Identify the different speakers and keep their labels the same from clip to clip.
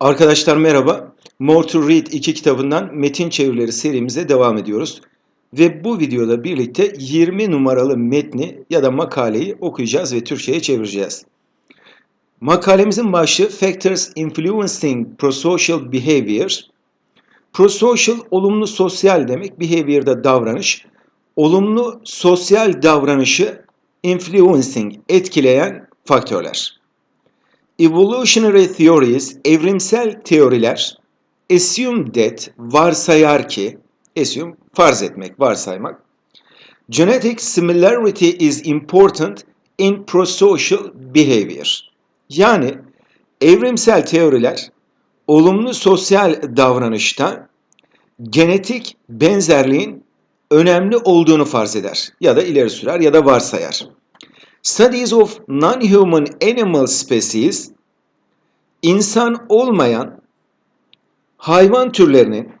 Speaker 1: Arkadaşlar merhaba. More to Read 2 kitabından metin çevirileri serimize devam ediyoruz. Ve bu videoda birlikte 20 numaralı metni ya da makaleyi okuyacağız ve Türkçe'ye çevireceğiz. Makalemizin başlığı Factors Influencing Prosocial Behavior. Prosocial olumlu sosyal demek, behavior'da davranış. Olumlu sosyal davranışı influencing etkileyen faktörler. Evolutionary theories, evrimsel teoriler assume that, varsayar ki, assume farz etmek, varsaymak. Genetic similarity is important in prosocial behavior. Yani evrimsel teoriler olumlu sosyal davranışta genetik benzerliğin önemli olduğunu farz eder ya da ileri sürer ya da varsayar. Studies of non-human animal species insan olmayan hayvan türlerinin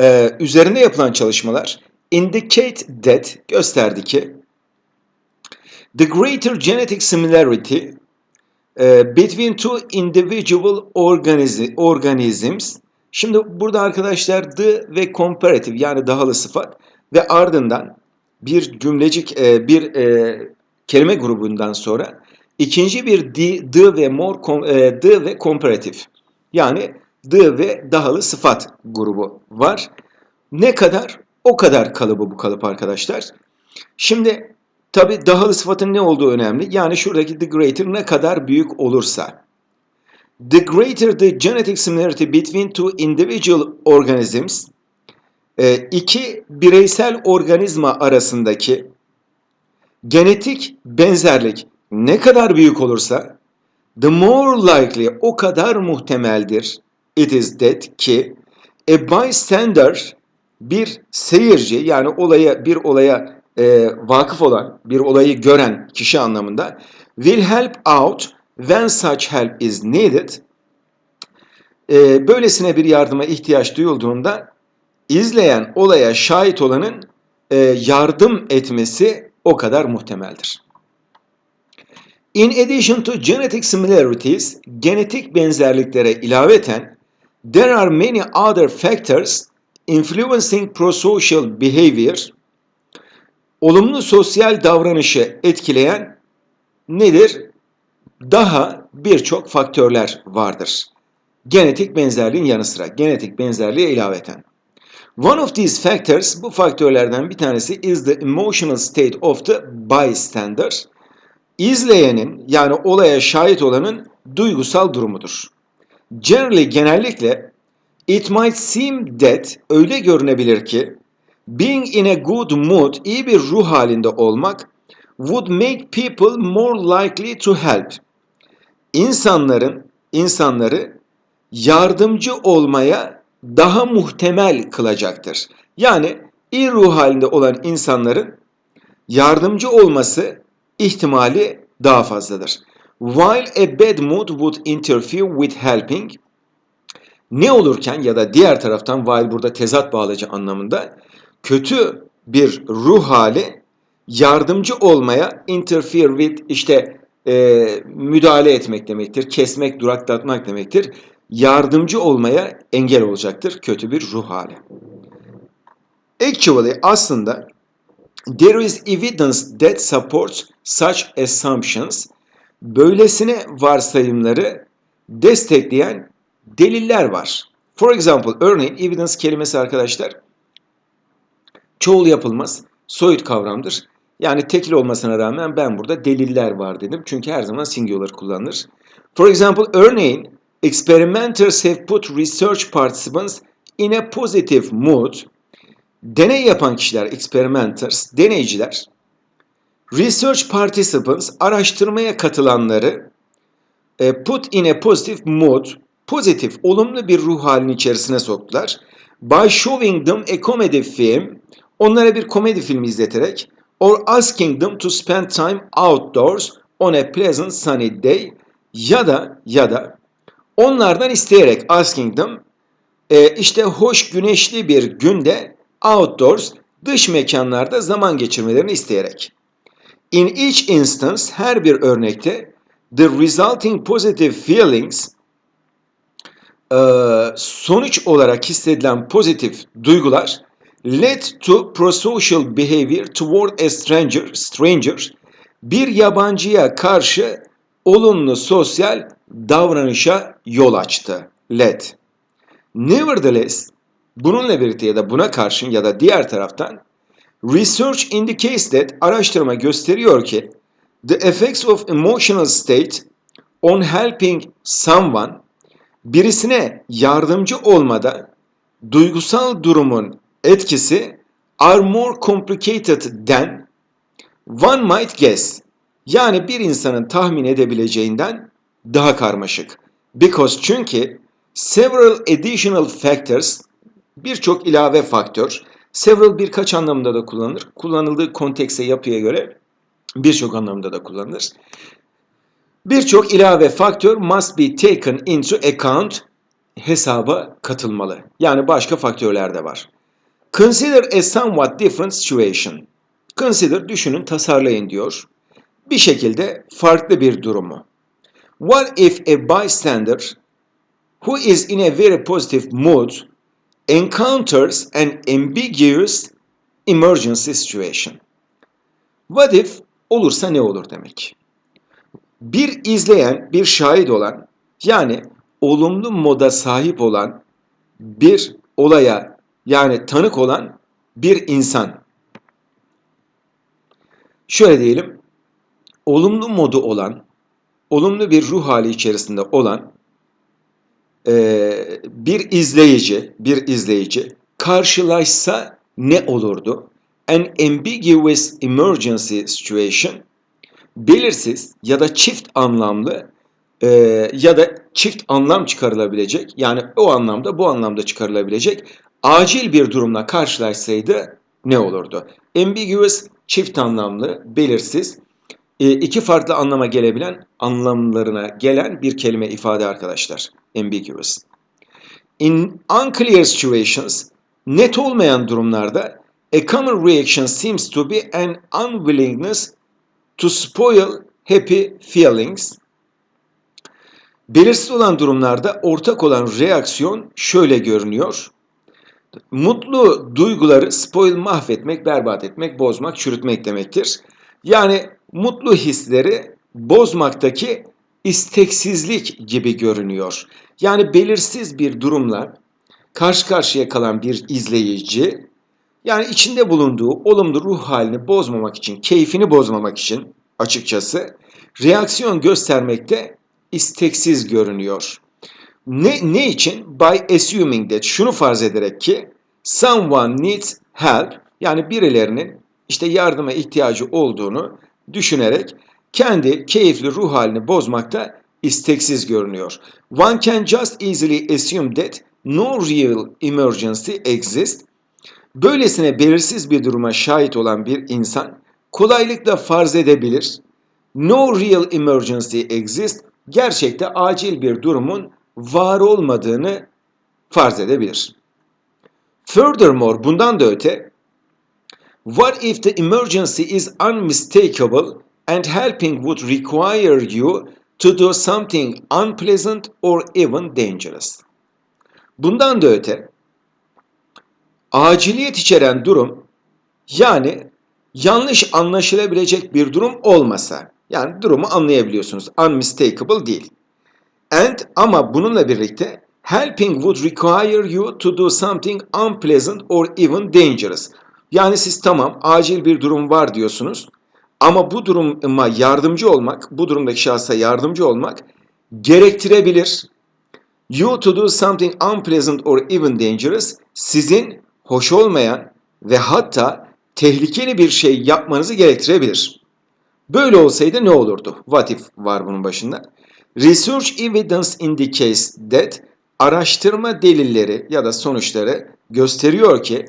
Speaker 1: e, üzerinde yapılan çalışmalar indicate that gösterdi ki the greater genetic similarity e, between two individual organism, organisms Şimdi burada arkadaşlar the ve comparative yani dahalı sıfat ve ardından bir cümlecik e, bir e, kelime grubundan sonra ikinci bir the, the ve more e, ve comparative yani the ve dahalı sıfat grubu var. Ne kadar? O kadar kalıbı bu kalıp arkadaşlar. Şimdi tabi dahalı sıfatın ne olduğu önemli. Yani şuradaki the greater ne kadar büyük olursa. The greater the genetic similarity between two individual organisms, e, iki bireysel organizma arasındaki genetik benzerlik ne kadar büyük olursa, the more likely o kadar muhtemeldir. İt is that ki a bystander bir seyirci yani olaya bir olaya e, vakıf olan bir olayı gören kişi anlamında will help out when such help is needed. E, böylesine bir yardıma ihtiyaç duyulduğunda izleyen olaya şahit olanın e, yardım etmesi o kadar muhtemeldir. In addition to genetic similarities, genetik benzerliklere ilaveten, there are many other factors influencing prosocial behavior. Olumlu sosyal davranışı etkileyen nedir? Daha birçok faktörler vardır. Genetik benzerliğin yanı sıra, genetik benzerliğe ilaveten. One of these factors, bu faktörlerden bir tanesi is the emotional state of the bystander. İzleyenin yani olaya şahit olanın duygusal durumudur. Generally, genellikle it might seem that öyle görünebilir ki being in a good mood, iyi bir ruh halinde olmak would make people more likely to help. İnsanların, insanları yardımcı olmaya daha muhtemel kılacaktır. Yani iyi ruh halinde olan insanların yardımcı olması ihtimali daha fazladır. While a bad mood would interfere with helping, ne olurken ya da diğer taraftan while burada tezat bağlacı anlamında kötü bir ruh hali yardımcı olmaya interfere with işte e, müdahale etmek demektir, kesmek, duraklatmak demektir. Yardımcı olmaya engel olacaktır kötü bir ruh hali. Actually aslında there is evidence that supports such assumptions. Böylesine varsayımları destekleyen deliller var. For example, örneğin evidence kelimesi arkadaşlar çoğul yapılmaz, soyut kavramdır. Yani tekil olmasına rağmen ben burada deliller var dedim. Çünkü her zaman singular kullanılır. For example, örneğin experimenters have put research participants in a positive mood. Deney yapan kişiler, experimenters, deneyciler, research participants, araştırmaya katılanları e, put in a positive mood, pozitif, olumlu bir ruh halinin içerisine soktular. By showing them a comedy film, onlara bir komedi filmi izleterek, or asking them to spend time outdoors on a pleasant sunny day, ya da ya da onlardan isteyerek asking them, e, işte hoş güneşli bir günde outdoors, dış mekanlarda zaman geçirmelerini isteyerek. In each instance, her bir örnekte, the resulting positive feelings, e, sonuç olarak hissedilen pozitif duygular led to prosocial behavior toward a stranger, stranger bir yabancıya karşı olumlu sosyal davranışa yol açtı. Led. Nevertheless, bununla birlikte ya da buna karşın ya da diğer taraftan research indicates that araştırma gösteriyor ki the effects of emotional state on helping someone birisine yardımcı olmada duygusal durumun etkisi are more complicated than one might guess. Yani bir insanın tahmin edebileceğinden daha karmaşık. Because çünkü several additional factors birçok ilave faktör several birkaç anlamda da kullanılır. Kullanıldığı kontekse yapıya göre birçok anlamda da kullanılır. Birçok ilave faktör must be taken into account hesaba katılmalı. Yani başka faktörler de var. Consider a somewhat different situation. Consider düşünün, tasarlayın diyor. Bir şekilde farklı bir durumu. What if a bystander who is in a very positive mood encounters an ambiguous emergency situation? What if olursa ne olur demek. Bir izleyen, bir şahit olan yani olumlu moda sahip olan bir olaya yani tanık olan bir insan. Şöyle diyelim, olumlu modu olan, olumlu bir ruh hali içerisinde olan e, bir izleyici, bir izleyici karşılaşsa ne olurdu? An ambiguous emergency situation, belirsiz ya da çift anlamlı e, ya da çift anlam çıkarılabilecek, yani o anlamda bu anlamda çıkarılabilecek acil bir durumla karşılaşsaydı ne olurdu? Ambiguous, çift anlamlı, belirsiz, iki farklı anlama gelebilen anlamlarına gelen bir kelime ifade arkadaşlar. Ambiguous. In unclear situations, net olmayan durumlarda a common reaction seems to be an unwillingness to spoil happy feelings. Belirsiz olan durumlarda ortak olan reaksiyon şöyle görünüyor. Mutlu duyguları spoil mahvetmek, berbat etmek, bozmak, çürütmek demektir. Yani mutlu hisleri bozmaktaki isteksizlik gibi görünüyor. Yani belirsiz bir durumla karşı karşıya kalan bir izleyici yani içinde bulunduğu olumlu ruh halini bozmamak için, keyfini bozmamak için açıkçası reaksiyon göstermekte isteksiz görünüyor. Ne, ne için? By assuming that şunu farz ederek ki someone needs help yani birilerinin işte yardıma ihtiyacı olduğunu düşünerek kendi keyifli ruh halini bozmakta isteksiz görünüyor. One can just easily assume that no real emergency exists. Böylesine belirsiz bir duruma şahit olan bir insan kolaylıkla farz edebilir. No real emergency exists. Gerçekte acil bir durumun var olmadığını farz edebilir. Furthermore, bundan da öte, what if the emergency is unmistakable and helping would require you to do something unpleasant or even dangerous? Bundan da öte, aciliyet içeren durum, yani yanlış anlaşılabilecek bir durum olmasa, yani durumu anlayabiliyorsunuz, unmistakable değil. And ama bununla birlikte helping would require you to do something unpleasant or even dangerous. Yani siz tamam acil bir durum var diyorsunuz ama bu duruma yardımcı olmak, bu durumdaki şahsa yardımcı olmak gerektirebilir. You to do something unpleasant or even dangerous sizin hoş olmayan ve hatta tehlikeli bir şey yapmanızı gerektirebilir. Böyle olsaydı ne olurdu? What if var bunun başında. Research evidence indicates that araştırma delilleri ya da sonuçları gösteriyor ki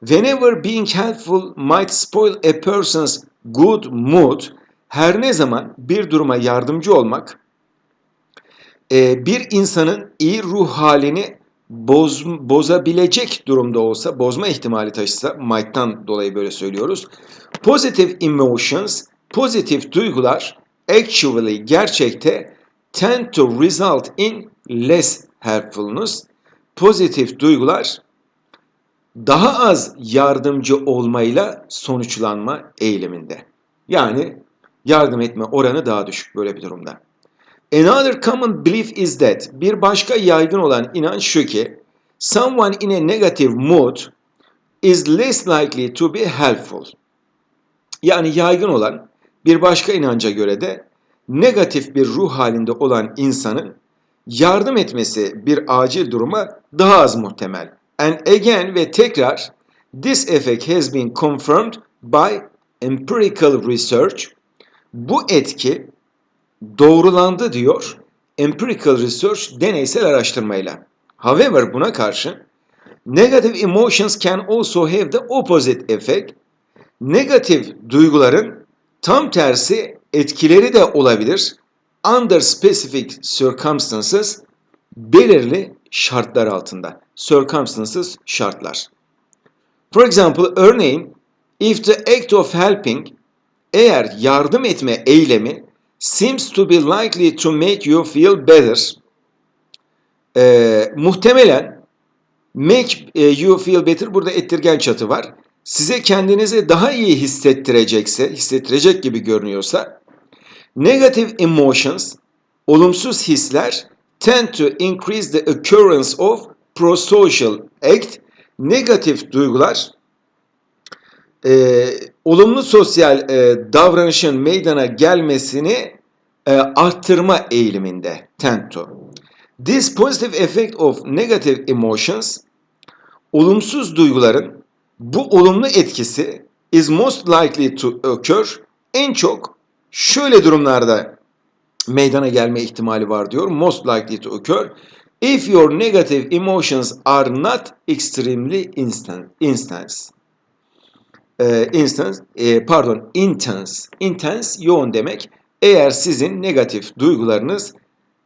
Speaker 1: whenever being helpful might spoil a person's good mood her ne zaman bir duruma yardımcı olmak e, bir insanın iyi ruh halini boz, bozabilecek durumda olsa, bozma ihtimali taşısa, might'tan dolayı böyle söylüyoruz. Positive emotions, pozitif duygular actually gerçekte tend to result in less helpfulness, pozitif duygular daha az yardımcı olmayla sonuçlanma eğiliminde. Yani yardım etme oranı daha düşük böyle bir durumda. Another common belief is that bir başka yaygın olan inanç şu ki someone in a negative mood is less likely to be helpful. Yani yaygın olan bir başka inanca göre de negatif bir ruh halinde olan insanın yardım etmesi bir acil duruma daha az muhtemel. And again ve tekrar this effect has been confirmed by empirical research. Bu etki doğrulandı diyor empirical research deneysel araştırmayla. However buna karşı negative emotions can also have the opposite effect. Negatif duyguların tam tersi etkileri de olabilir. Under specific circumstances belirli şartlar altında. Circumstances şartlar. For example, örneğin if the act of helping eğer yardım etme eylemi seems to be likely to make you feel better e, muhtemelen make e, you feel better burada ettirgen çatı var. Size kendinizi daha iyi hissettirecekse, hissettirecek gibi görünüyorsa negative emotions, olumsuz hisler tend to increase the occurrence of prosocial act, negatif duygular e, olumlu sosyal e, davranışın meydana gelmesini e, arttırma eğiliminde tend to. This positive effect of negative emotions, olumsuz duyguların bu olumlu etkisi is most likely to occur en çok şöyle durumlarda meydana gelme ihtimali var diyor. Most likely to occur if your negative emotions are not extremely instant, intense. Ee, instance, e, pardon, intense. Intense, yoğun demek. Eğer sizin negatif duygularınız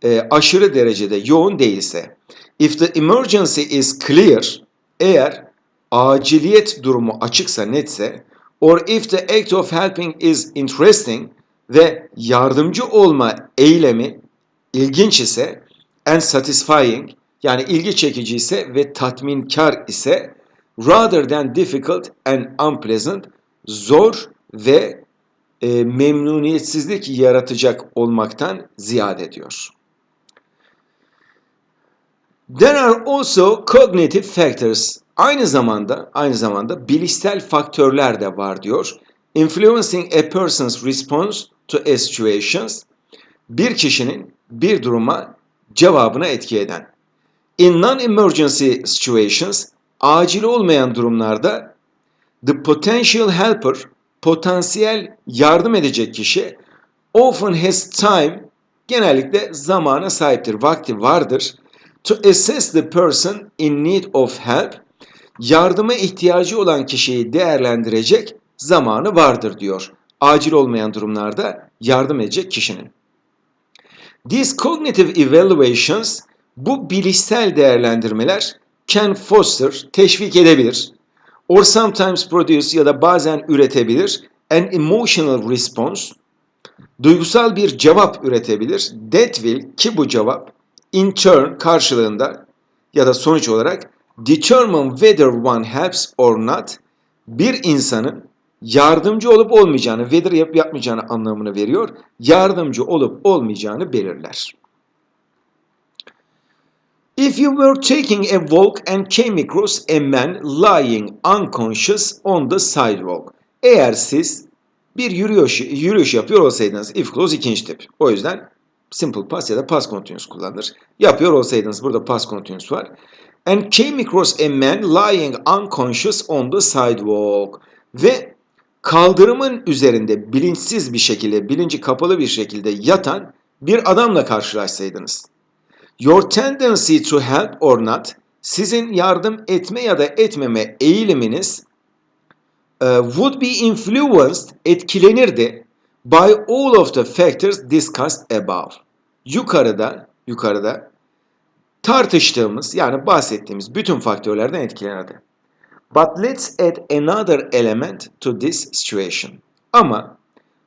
Speaker 1: e, aşırı derecede yoğun değilse. If the emergency is clear, eğer aciliyet durumu açıksa, netse, or if the act of helping is interesting ve yardımcı olma eylemi ilginç ise and satisfying yani ilgi çekici ise ve tatminkar ise rather than difficult and unpleasant zor ve e, memnuniyetsizlik yaratacak olmaktan ziyade diyor. There are also cognitive factors. Aynı zamanda aynı zamanda bilişsel faktörler de var diyor. Influencing a person's response to a situations. Bir kişinin bir duruma cevabına etki eden. In non-emergency situations, acil olmayan durumlarda the potential helper, potansiyel yardım edecek kişi often has time, genellikle zamana sahiptir, vakti vardır to assess the person in need of help, yardıma ihtiyacı olan kişiyi değerlendirecek zamanı vardır diyor. Acil olmayan durumlarda yardım edecek kişinin. These cognitive evaluations, bu bilişsel değerlendirmeler can foster, teşvik edebilir, or sometimes produce ya da bazen üretebilir an emotional response, duygusal bir cevap üretebilir. That will, ki bu cevap, in turn karşılığında ya da sonuç olarak determine whether one helps or not, bir insanın yardımcı olup olmayacağını, whether yap yapmayacağını anlamını veriyor. Yardımcı olup olmayacağını belirler. If you were taking a walk and came across a man lying unconscious on the sidewalk. Eğer siz bir yürüyüş, yürüyüş yapıyor olsaydınız, if clause ikinci tip. O yüzden simple past ya da past continuous kullanılır. Yapıyor olsaydınız burada past continuous var. And came across a man lying unconscious on the sidewalk. Ve kaldırımın üzerinde bilinçsiz bir şekilde, bilinci kapalı bir şekilde yatan bir adamla karşılaşsaydınız. Your tendency to help or not, sizin yardım etme ya da etmeme eğiliminiz uh, would be influenced, etkilenirdi by all of the factors discussed above. Yukarıda, yukarıda tartıştığımız yani bahsettiğimiz bütün faktörlerden etkilenirdi. But let's add another element to this situation. Ama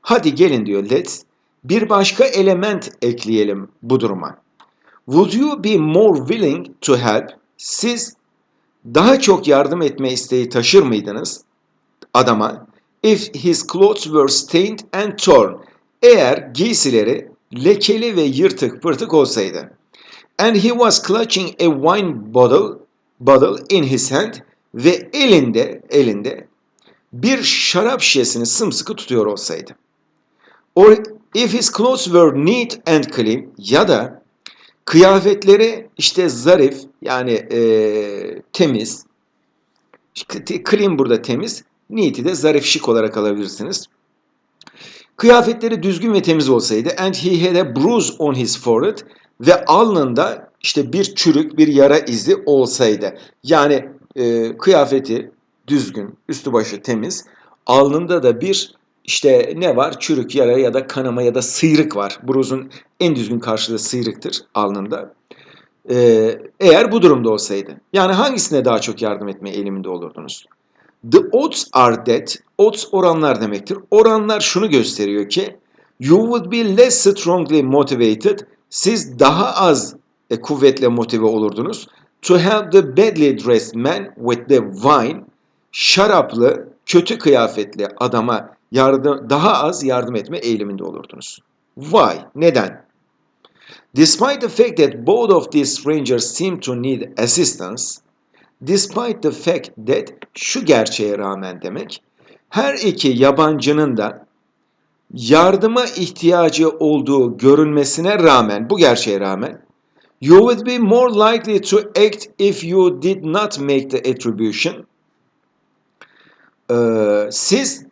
Speaker 1: hadi gelin diyor let's bir başka element ekleyelim bu duruma. Would you be more willing to help? Siz daha çok yardım etme isteği taşır mıydınız adama? If his clothes were stained and torn. Eğer giysileri lekeli ve yırtık pırtık olsaydı. And he was clutching a wine bottle, bottle in his hand ve elinde elinde bir şarap şişesini sımsıkı tutuyor olsaydı. Or if his clothes were neat and clean ya da kıyafetleri işte zarif yani e, temiz, clean burada temiz, neat'i de zarif şık olarak alabilirsiniz. Kıyafetleri düzgün ve temiz olsaydı and he had a bruise on his forehead ve alnında işte bir çürük, bir yara izi olsaydı. Yani e, kıyafeti düzgün, üstü başı temiz, alnında da bir işte ne var? Çürük, yara ya da kanama ya da sıyrık var. Bruise'un en düzgün karşılığı sıyrıktır alnında. Ee, eğer bu durumda olsaydı. Yani hangisine daha çok yardım etme eğiliminde olurdunuz? The odds are that, odds oranlar demektir. Oranlar şunu gösteriyor ki, you would be less strongly motivated, siz daha az e, kuvvetle motive olurdunuz. To help the badly dressed man with the wine, şaraplı, kötü kıyafetli adama yardım, daha az yardım etme eğiliminde olurdunuz. Why? Neden? Despite the fact that both of these strangers seem to need assistance, despite the fact that şu gerçeğe rağmen demek, her iki yabancının da yardıma ihtiyacı olduğu görünmesine rağmen, bu gerçeğe rağmen, you would be more likely to act if you did not make the attribution. Ee, siz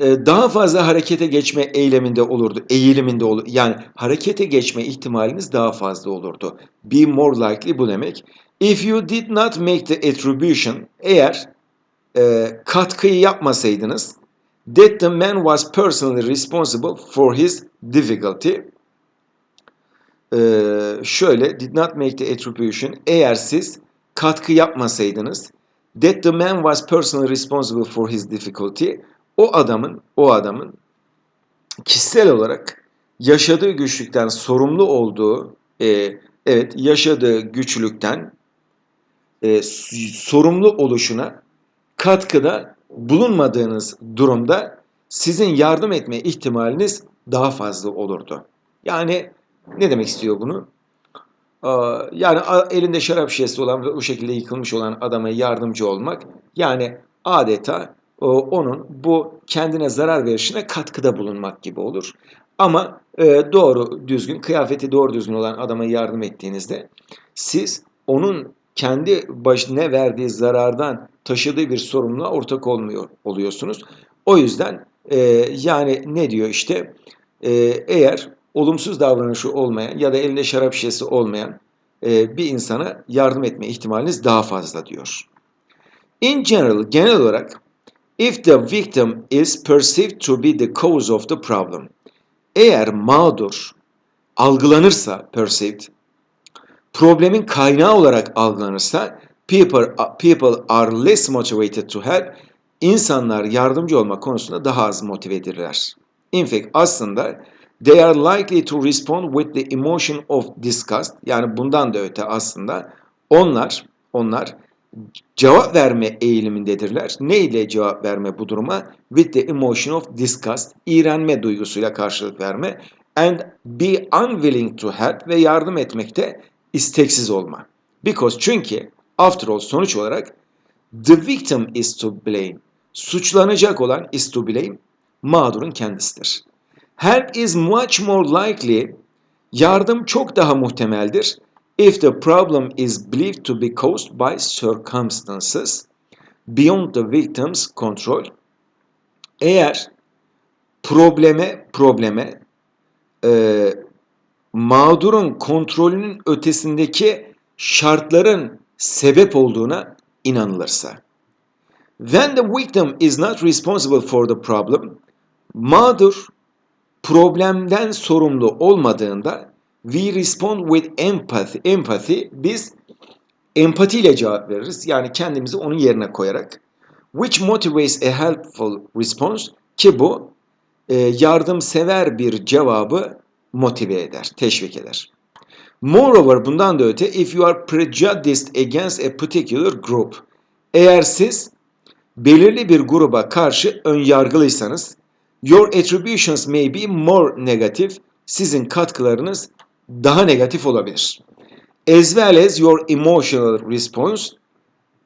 Speaker 1: e, daha fazla harekete geçme eyleminde olurdu, eğiliminde olur. Yani harekete geçme ihtimaliniz daha fazla olurdu. Be more likely bu demek. If you did not make the attribution, eğer e, katkıyı yapmasaydınız, that the man was personally responsible for his difficulty. Ee, şöyle, did not make the attribution, eğer siz katkı yapmasaydınız, that the man was personally responsible for his difficulty, o adamın, o adamın kişisel olarak yaşadığı güçlükten sorumlu olduğu, e, evet yaşadığı güçlükten e, sorumlu oluşuna katkıda bulunmadığınız durumda sizin yardım etme ihtimaliniz daha fazla olurdu. Yani ne demek istiyor bunu? Yani elinde şarap şişesi olan ve o şekilde yıkılmış olan adama yardımcı olmak yani adeta onun bu kendine zarar verişine katkıda bulunmak gibi olur. Ama e, doğru düzgün, kıyafeti doğru düzgün olan adama yardım ettiğinizde siz onun kendi başına verdiği zarardan taşıdığı bir sorumluluğa ortak olmuyor oluyorsunuz. O yüzden e, yani ne diyor işte e, eğer olumsuz davranışı olmayan ya da elinde şarap şişesi olmayan e, bir insana yardım etme ihtimaliniz daha fazla diyor. In general, genel olarak if the victim is perceived to be the cause of the problem. Eğer mağdur algılanırsa perceived, problemin kaynağı olarak algılanırsa people, people are less motivated to help. İnsanlar yardımcı olmak konusunda daha az motive edilirler. In fact aslında they are likely to respond with the emotion of disgust. Yani bundan da öte aslında onlar onlar cevap verme eğilimindedirler. Ne ile cevap verme bu duruma? With the emotion of disgust, iğrenme duygusuyla karşılık verme. And be unwilling to help ve yardım etmekte isteksiz olma. Because çünkü after all sonuç olarak the victim is to blame. Suçlanacak olan is to blame mağdurun kendisidir. Help is much more likely yardım çok daha muhtemeldir if the problem is believed to be caused by circumstances beyond the victim's control. Eğer probleme probleme e, mağdurun kontrolünün ötesindeki şartların sebep olduğuna inanılırsa. When the victim is not responsible for the problem, mağdur problemden sorumlu olmadığında we respond with empathy. Empathy biz empatiyle cevap veririz. Yani kendimizi onun yerine koyarak. Which motivates a helpful response ki bu e, yardımsever bir cevabı motive eder, teşvik eder. Moreover bundan da öte if you are prejudiced against a particular group. Eğer siz belirli bir gruba karşı ön yargılıysanız your attributions may be more negative. Sizin katkılarınız daha negatif olabilir. As well as your emotional response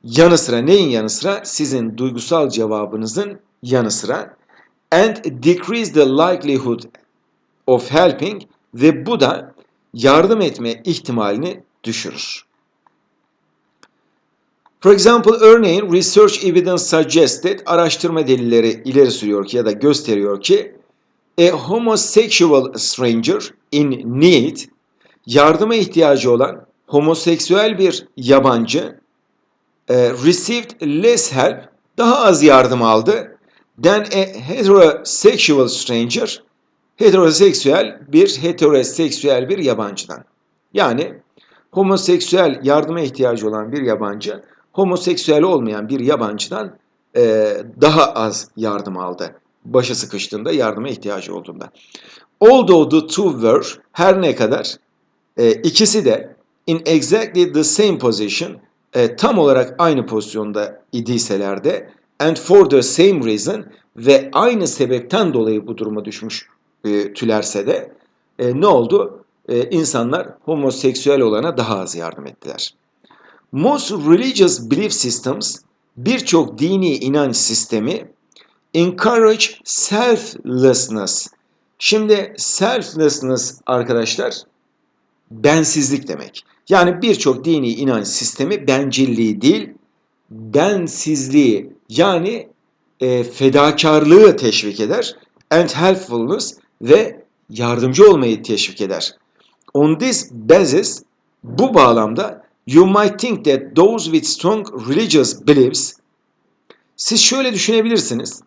Speaker 1: yanı sıra neyin yanı sıra sizin duygusal cevabınızın yanı sıra and decrease the likelihood of helping ve bu da yardım etme ihtimalini düşürür. For example, örneğin research evidence suggested araştırma delilleri ileri sürüyor ki ya da gösteriyor ki a homosexual stranger in need yardıma ihtiyacı olan homoseksüel bir yabancı e, received less help daha az yardım aldı than a heterosexual stranger heteroseksüel bir heteroseksüel bir yabancıdan. Yani homoseksüel yardıma ihtiyacı olan bir yabancı homoseksüel olmayan bir yabancıdan e, daha az yardım aldı. Başı sıkıştığında yardıma ihtiyacı olduğunda. Although the two were her ne kadar e, ikisi de in exactly the same position e, tam olarak aynı pozisyonda idiyseler de and for the same reason ve aynı sebepten dolayı bu duruma düşmüş e, tülerse de e, ne oldu? E, insanlar homoseksüel olana daha az yardım ettiler. Most religious belief systems birçok dini inanç sistemi encourage selflessness. Şimdi selflessness arkadaşlar bensizlik demek. Yani birçok dini inanç sistemi bencilliği değil, bensizliği yani e, fedakarlığı teşvik eder and helpfulness ve yardımcı olmayı teşvik eder. On this basis bu bağlamda you might think that those with strong religious beliefs siz şöyle düşünebilirsiniz.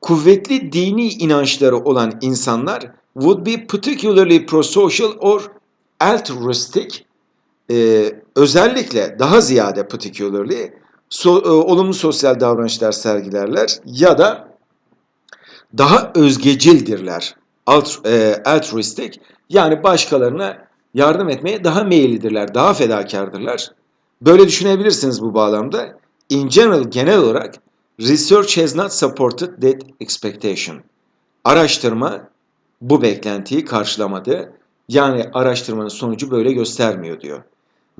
Speaker 1: Kuvvetli dini inançları olan insanlar would be particularly prosocial or altruistic e, özellikle daha ziyade particularly so, e, olumlu sosyal davranışlar sergilerler ya da daha özgecildirler. Alt, e, altruistic yani başkalarına yardım etmeye daha meyillidirler, daha fedakardırlar. Böyle düşünebilirsiniz bu bağlamda. In general, genel olarak research has not supported that expectation. Araştırma bu beklentiyi karşılamadı. Yani araştırmanın sonucu böyle göstermiyor diyor.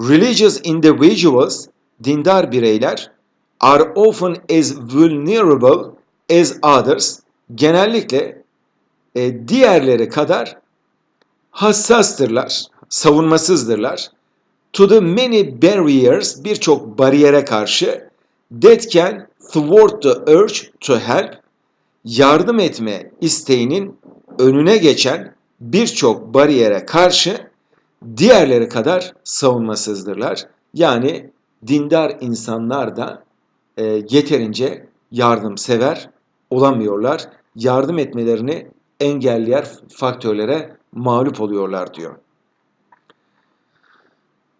Speaker 1: Religious individuals, dindar bireyler are often as vulnerable as others. Genellikle e, diğerleri kadar hassastırlar, savunmasızdırlar. To the many barriers, birçok bariyere karşı that can thwart the urge to help, yardım etme isteğinin önüne geçen birçok bariyere karşı diğerleri kadar savunmasızdırlar. Yani dindar insanlar da e, yeterince yardımsever olamıyorlar. Yardım etmelerini engelleyen faktörlere mağlup oluyorlar diyor.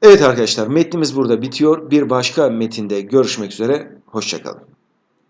Speaker 1: Evet arkadaşlar metnimiz burada bitiyor. Bir başka metinde görüşmek üzere. Hoşçakalın.